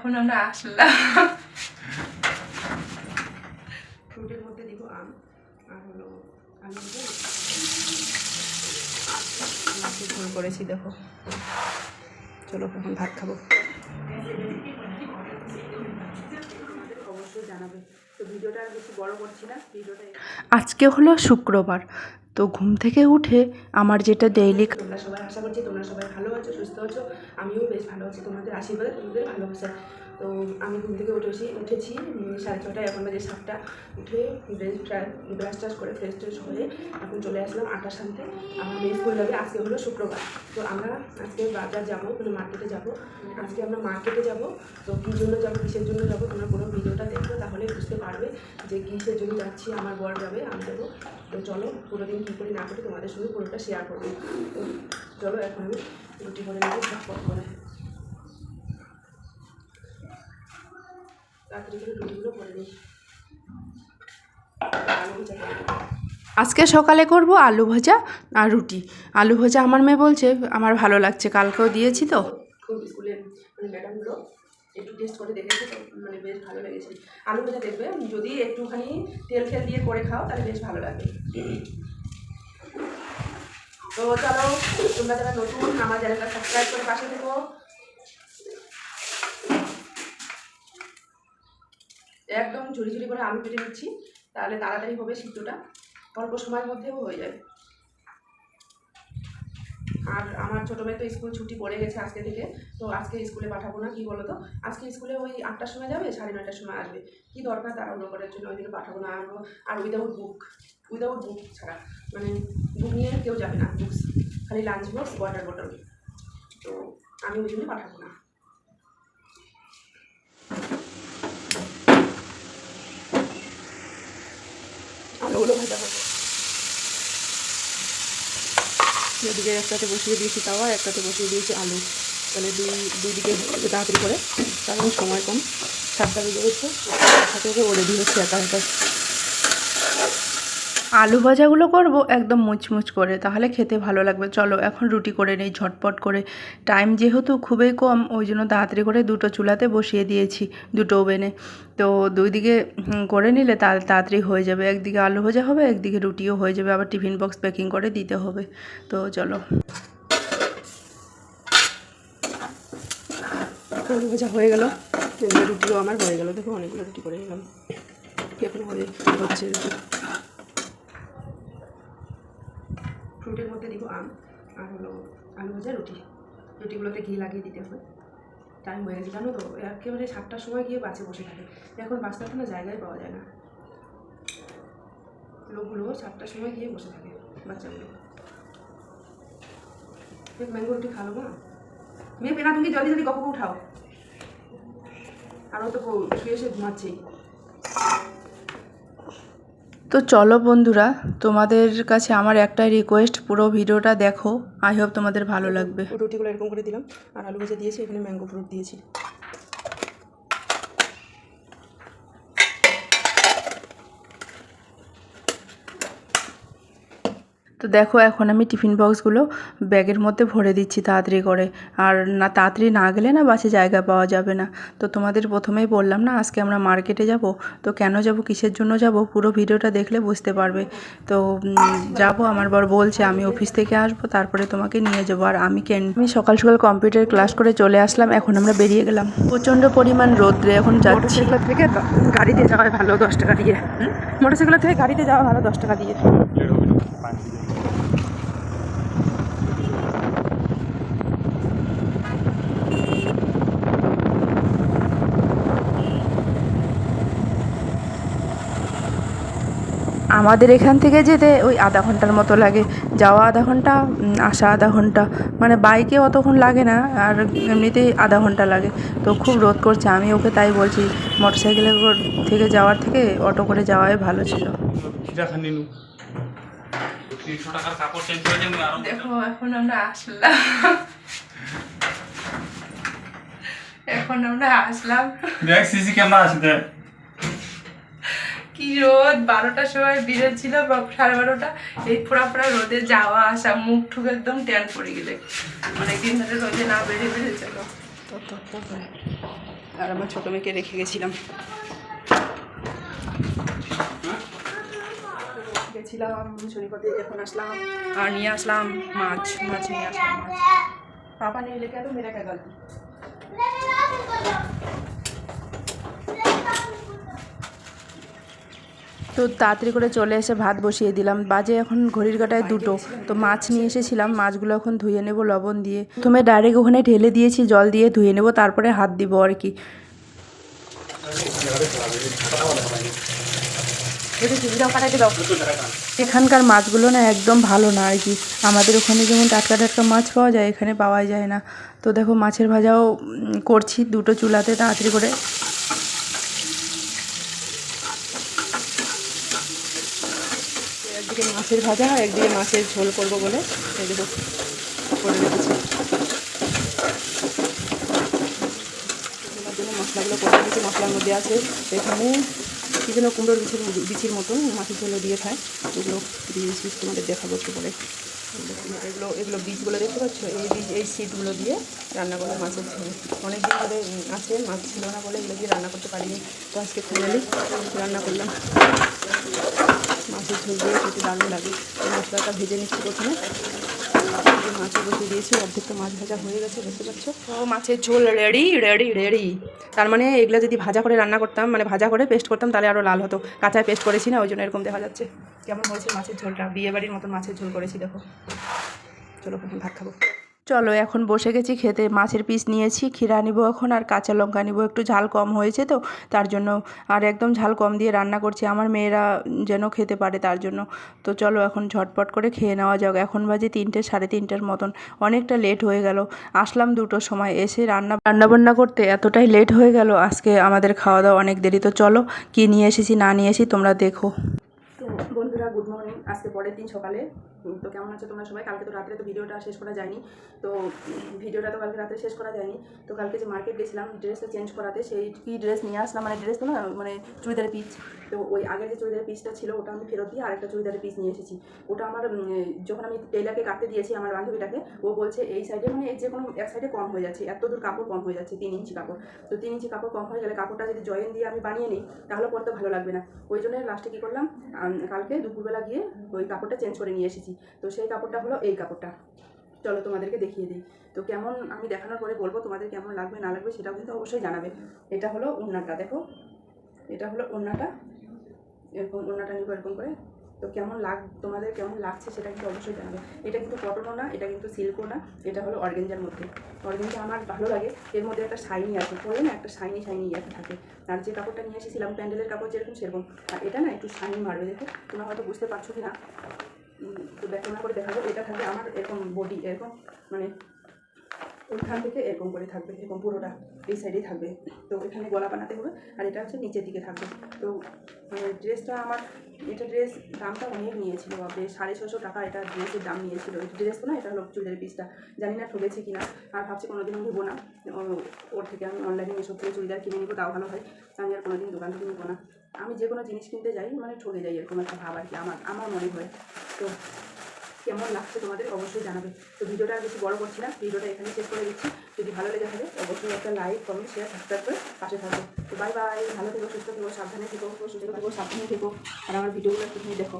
এখন আমরা আসলাম। ফ্রুটের মধ্যে দিব আম আর হলো আলু মাছের করেছি দেখো। চলো এখন ভাত খাব। অবশ্যই জানাবে। তো ভিডিওটা আর বেশি বড় করছি না ভিডিওটা আজকে হলো শুক্রবার। তো ঘুম থেকে উঠে আমার যেটা ডেইলি তোমরা সবাই আশা করছি তোমরা সবাই ভালো আছো, সুস্থ আছো। আমিও বেশ ভালো আছি। তোমাদের আশীর্বাদে তোমাদের ভালোবাসা। তো আমি ঘুম থেকে উঠেছি উঠেছি সাড়ে ছটায় এখন বাজে সাতটা। উঠে ব্রাশ ব্রাশ টাশ করে ফ্রেশ ট্রেশ হয়ে এখন চলে আসলাম আটা সানতে। আমার মেয়ে স্কুল যাবে আজকে হলো শুক্রবার। তো আমরা আজকে বাজার যাব মানে মার্কেটে যাব। আজকে আমরা মার্কেটে যাব। তো কী জন্য যাব, কিসের জন্য যাব, তোমরা পুরো ভিডিওটা দেখো, তাহলে বুঝতে পারবে যে কিসের জন্য যাচ্ছি, আমার বর যাবে, আমি যাব। তো চলো, পুরো দিন কী করি না করি তোমাদের সঙ্গে পুরোটা শেয়ার করব। তো চলো এখন আমি রুটি করে নেব করে আজকে সকালে করব আলু ভাজা আর রুটি। আলু ভাজা আমার মেয়ে বলছে, আমার ভালো লাগছে, কালকেও দিয়েছি তো। মানে ম্যাডামগুলো একটু টেস্ট করে দেখেছে মানে বেশ ভালো লেগেছে। আলু ভাজা দেখবে, যদি একটুখানি তেল ফেল দিয়ে করে খাও, তাহলে বেশ ভালো লাগবে। তো চলো, তোমরা যারা নতুন, আমার চ্যানেলটা সাবস্ক্রাইব করে পাশে থেকো। একদম ঝুড়ি ঝুড়ি করে আলু কেটে নিচ্ছি, তাহলে তাড়াতাড়ি হবে সিদ্ধটা। অল্প সময়ের মধ্যেও হয়ে যাবে। আর আমার ছোটো মেয়ে তো স্কুল ছুটি পড়ে গেছে আজকে থেকে, তো আজকে স্কুলে পাঠাবো না, কি বলো তো আজকে স্কুলে ওই আটটার সময় যাবে, সাড়ে নয়টার সময় আসবে। কি দরকার তাড়াহুড়ো করার জন্য? ওই জন্য পাঠাবো না, আর আর উইদাউট বুক উইদাউট বুক ছাড়া। মানে বুক নিয়ে কেউ যাবে না বুকস খালি লাঞ্চ বক্স ওয়াটার বটল তো আমি ওই জন্য পাঠাবো না। আলুগুলো ভাজা হবে। এদিকে একটাতে বসিয়ে দিয়েছি তাওয়া, একটাতে বসিয়ে দিয়েছি আলু। তাহলে দুই দুই দিকে তাড়াতাড়ি করে। কারণ সময় কম। সাতটা বেজে গেছে। সাথে করে রেডি হচ্ছে একা একা। আলু ভাজাগুলো করব একদম মুচমুচ করে, তাহলে খেতে ভালো লাগবে। চলো এখন রুটি করে নেই, ঝটপট করে। টাইম যেহেতু খুবই কম, ওই জন্য তাড়াতাড়ি করে দুটো চুলাতে বসিয়ে দিয়েছি, দুটো ওভেনে। তো দুই দিকে করে নিলে তা, তাড়াতাড়ি হয়ে যাবে। একদিকে আলু ভাজা হবে, একদিকে রুটিও হয়ে যাবে, আবার টিফিন বক্স প্যাকিং করে দিতে হবে। তো চলো। আলু ভাজা হয়ে গেল। রুটিও আমার হয়ে গেল। দেখো অনেকগুলো রুটি করে নিলাম। এখন হচ্ছে ফ্রুটের মধ্যে দিব আম, আর হলো আলু ভাজা, রুটি। রুটিগুলোতে ঘি লাগিয়ে দিতে হয় টাইম হয়ে গেছে, জানো তো? একেবারে সাতটার সময় গিয়ে বাসে বসে থাকে। এখন বাসটা কোনো জায়গায় পাওয়া যায় না। লোকগুলো সাতটার সময় গিয়ে বসে থাকে, বাচ্চাগুলো। ম্যাঙ্গো রুটি খালো না মেয়ে, পেনা তুমি জলদি জলদি কখন উঠাও আর ও তো শুয়ে শুয়ে ঘুমাচ্ছেই। তো চলো বন্ধুরা, তোমাদের কাছে আমার একটা রিকোয়েস্ট পুরো ভিডিওটা দেখো। আই হোপ তোমাদের ভালো লাগবে। রুটিগুলো এরকম করে দিলাম, আর আলু ভেজে দিয়েছি, এখানে ম্যাঙ্গো ফ্রুট দিয়েছি। তো দেখো এখন আমি টিফিন বক্সগুলো ব্যাগের মধ্যে ভরে দিচ্ছি তাড়াতাড়ি করে। আর না, তাড়াতাড়ি না গেলে না বাসে জায়গা পাওয়া যাবে না। তো তোমাদের প্রথমেই বললাম না, আজকে আমরা মার্কেটে যাব। তো কেন যাব, কিসের জন্য যাব, পুরো ভিডিওটা দেখলে বুঝতে পারবে। তো যাব, আমার বর বলছে, আমি অফিস থেকে আসব, তারপরে তোমাকে নিয়ে যাব। আর আমি কেন, আমি সকাল সকাল কম্পিউটার ক্লাস করে চলে আসলাম, এখন আমরা বেরিয়ে গেলাম। প্রচণ্ড পরিমাণ রোদ্রে এখন যাচ্ছি। থেকে গাড়িতে যাওয়া ভালো দশ টাকা দিয়ে মোটরসাইকেল থেকে গাড়িতে যাওয়া ভালো দশ টাকা দিয়ে আমাদের এখান থেকে যেতে ওই আধা ঘণ্টার মতো লাগে। যাওয়া আধা ঘণ্টা আসা আধা ঘণ্টা। মানে বাইকে অতক্ষণ লাগে না আর এমনিতেই আধা ঘণ্টা লাগে। তো খুব রোদ করছে আমি ওকে তাই বলছি মোটরসাইকেলে করে- থেকে যাওয়ার থেকে অটো করে যাওয়াই ভালো ছিল। দেখো এখন আমরা আসলাম। এখন আমরা আসলাম। দেখ সিসি ক্যামেরা কি রোদ বারোটার সময় বেরোচ্ছিল সাড়ে বারোটা। এই পুরা পুরা রোদে যাওয়া আসা মুখ ঠুক একদম ট্যান পড়ে গেলে। অনেকদিন ধরে রোদে না বেরিয়ে বেরিয়ে চলো আর আমার ছোটো মেয়েকে রেখে গেছিলাম। গেছিলাম শনিপথে এখন আসলাম। আর নিয়ে আসলাম মাছ মাছ নিয়ে আসলাম মাছ। পাপা নিয়ে লেগে তো মেরে গেল তো তাড়াতাড়ি করে চলে এসে ভাত বসিয়ে দিলাম। বাজে এখন ঘড়ির কাটায় দুটো। তো মাছ নিয়ে এসেছিলাম। মাছগুলো এখন ধুয়ে নেব লবণ দিয়ে। প্রথমে ডাইরেক্ট ওখানে ঢেলে দিয়েছি জল দিয়ে ধুয়ে নেব তারপরে হাত দিব আর কি। এখানকার মাছগুলো না একদম ভালো না আর কি। আমাদের ওখানে যেমন টাটকা টাটকা মাছ পাওয়া যায় এখানে পাওয়া যায় না। তো দেখো মাছের ভাজাও করছি দুটো চুলাতে তাড়াতাড়ি করে। একদিকে মাছের ভাজা একদিকে মাছের ঝোল করব বলে দেখো, করে রেখেছি। জন্য মশলাগুলো করে রেখেছি, মশলার মধ্যে আছে এখানে কী যেন কুমড়োর বিচির বিচির মতন মাছের ঝোলও দিয়ে খায়। ওগুলো দিয়েছি, তোমাদের দেখাবো একটু পরে। এগুলো এগুলো বীজগুলো দেখতে পাচ্ছ? এই বীজ, এই সিটগুলো দিয়ে রান্না করলাম মাছের ঝোল। অনেক দিন ধরে আছে, মাছ ছিল না বলে এগুলো দিয়ে রান্না করতে পারিনি। তো আজকে ফাইনালি রান্না করলাম। মাছের ঝোল দিয়ে খেতে দারুণ লাগে। মশলাটা ভেজে নিচ্ছি প্রথমে। এই মাছও বসিয়ে দিয়েছি, অর্ধেকটা মাছ ভাজা হয়ে গেছে বুঝতে পাচ্ছ? তো মাছের ঝোল রেডি রেডি রেডি। তার মানে এগুলো যদি ভাজা করে রান্না করতাম মানে ভাজা করে পেস্ট করতাম, তাহলে আরও লাল হতো। কাঁচায় পেস্ট করেছি না, ওই জন্য এরকম দেখা যাচ্ছে। কেমন হয়েছে মাছের ঝোলটা? বিয়েবাড়ির মতন মাছের ঝোল করেছি, দেখো। চলো ভাত খাব। চলো, এখন বসে গেছি খেতে। মাছের পিস নিয়েছি, ক্ষীরা নিব এখন, আর কাঁচা লঙ্কা নিব। একটু ঝাল কম হয়েছে তো, তার জন্য আর একদম ঝাল কম দিয়ে রান্না করছি। আমার মেয়েরা যেন খেতে পারে তার জন্য। তো চলো, এখন ঝটপট করে খেয়ে নেওয়া যাক। এখন বাজে তিনটে, সাড়ে তিনটের মতন। অনেকটা লেট হয়ে গেল। আসলাম দুটোর সময়, এসে রান্না, রান্নাবান্না করতে এতটাই লেট হয়ে গেল। আজকে আমাদের খাওয়া দাওয়া অনেক দেরি। তো চলো, কি নিয়ে এসেছি না নিয়ে এসেছি তোমরা দেখো। বন্ধুরা গুড মর্নিং আজকে পরের দিন সকালে তো কেমন আছো তোমরা সবাই? কালকে তো রাত্রে তো ভিডিওটা শেষ করা যায়নি। তো ভিডিওটা তো কালকে রাত্রে শেষ করা যায়নি। তো কালকে যে মার্কেট গেছিলাম ড্রেসটা চেঞ্জ করাতে, সেই কী ড্রেস নিয়ে আসলাম? মানে ড্রেস তো না মানে চুড়িদারের পিস তো ওই আগের যে চুড়িদারের পিসটা ছিল, ওটা আমি ফেরত দিয়ে আরেকটা চুড়িদারের পিস নিয়ে এসেছি। ওটা আমার যখন আমি টেলারকে কাটতে দিয়েছি, আমার বান্ধবীটাকে, ও বলছে, এই সাইডে মানে এই যে কোনো এক সাইডে কম হয়ে যাচ্ছে। এত দূর কাপড় কম হয়ে যাচ্ছে, তিন ইঞ্চি কাপড়। তো তিন ইঞ্চি কাপড় কম হয়ে গেলে কাপড়টা যদি জয়েন দিয়ে আমি বানিয়ে নিই, তাহলে পরতে ভালো লাগবে না। ওই জন্য লাস্টে কী করলাম কালকে দুপুরবেলা গিয়ে ওই কাপড়টা চেঞ্জ করে নিয়ে এসেছি। তো সেই কাপড়টা হলো এই কাপড়টা। চলো তোমাদেরকে দেখিয়ে দিই। তো কেমন আমি দেখানোর পরে বলব তোমাদের কেমন লাগবে, না লাগবে সেটাও কিন্তু অবশ্যই জানাবে। এটা হলো ওড়নাটা, দেখো। এটা হলো ওড়নাটা। এরকম ওড়নাটা নিব এরকম করে। তো কেমন লাগ, তোমাদের কেমন লাগছে সেটা কিন্তু অবশ্যই জানাবে। এটা কিন্তু কটনও না, এটা কিন্তু সিল্কও না, এটা হলো অর্গেঞ্জার মধ্যে। অর্গেঞ্জা আমার ভালো লাগে, এর মধ্যে একটা শাইনি আছে, পরে না একটা শাইনি শাইনি একটা থাকে। আর যে কাপড়টা নিয়ে এসেছিলাম প্যান্ডেলের কাপড় যেরকম সেরকম। আর এটা না একটু শাইনি মারবে, দেখো। তোমরা হয়তো বুঝতে পারছ কি না তো ব্যাখ্যা করে দেখাবো, এটা থাকবে আমার এরকম বডি এরকম মানে ওইখান থেকে এরকম করে থাকবে, এরকম পুরোটা এই সাইডেই থাকবে। তো এখানে গলা বানাতে হবে, আর এটা হচ্ছে নিচের দিকে থাকবে। তো মানে ড্রেসটা আমার, এটা ড্রেস দামটা অনেক নিয়েছিল, বাপরে, সাড়ে ছশো টাকা এটা ড্রেসের দাম নিয়েছিল। এই ড্রেসটা না, এটা হলো চুলের পিসটা জানি না ঠকেছে কিনা, আর ভাবছি কোনোদিনও নেব না। ওর থেকে আমি অনলাইনে এসব থেকে চুড়িদার কিনে নিবো, তাও ভালো হয়। আমি আর কোনোদিন দোকান থেকে নেব না। আমি যে কোনো জিনিস কিনতে যাই মানে ঠকে যাই এরকম একটা ভাব আর কি, আমার আমার মনে হয়। তো কেমন লাগছে তোমাদের অবশ্যই জানাবে। তো ভিডিওটা আর বেশি বড় করছি না, ভিডিওটা এখানে শেষ করে দিচ্ছি। যদি ভালো লেগে থাকে, অবশ্যই একটা লাইক কমেন্ট শেয়ার সাবস্ক্রাইব করে পাশে থাকো। তো বাই বাই ভালো থেকো, সুস্থ থেকো, সাবধানে থেকো, সুস্থ থেকো, সাবধানে থেকো। আর আমার ভিডিওগুলো একটুখানি দেখো।